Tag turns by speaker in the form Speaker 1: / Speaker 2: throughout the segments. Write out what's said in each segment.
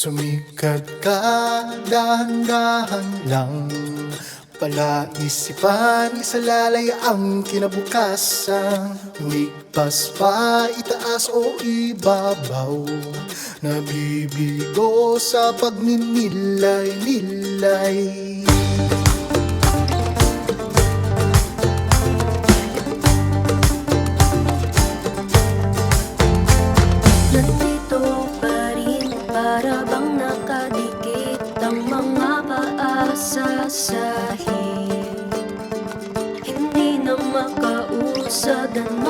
Speaker 1: Sumikat ka, dahan-dahan lang. Palaisipan, isalalay ang kinabukasan. Ligpas pa, itaas o ibabaw. Nabibigo sa pagninilay-nilay
Speaker 2: paa sa sahig. Hindi na makausad, ano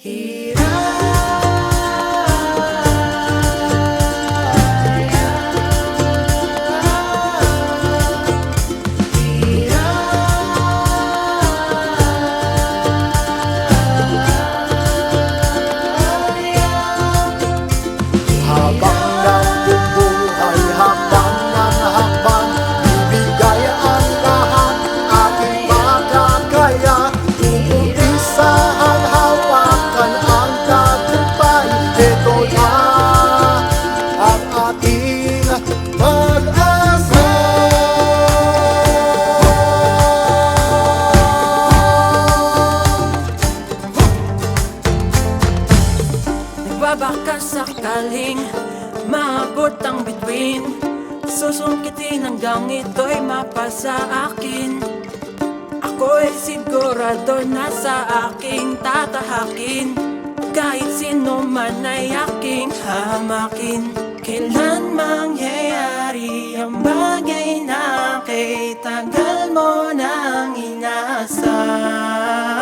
Speaker 3: He sakaling maabot ang bituin. Susungkitin hanggang ito'y mapasa akin. Ako'y sigurado na sa aking tatahakin. Kahit sino man ay aking hamakin. Kailan mangyayari ang bagay na kay tagal mo nang inasal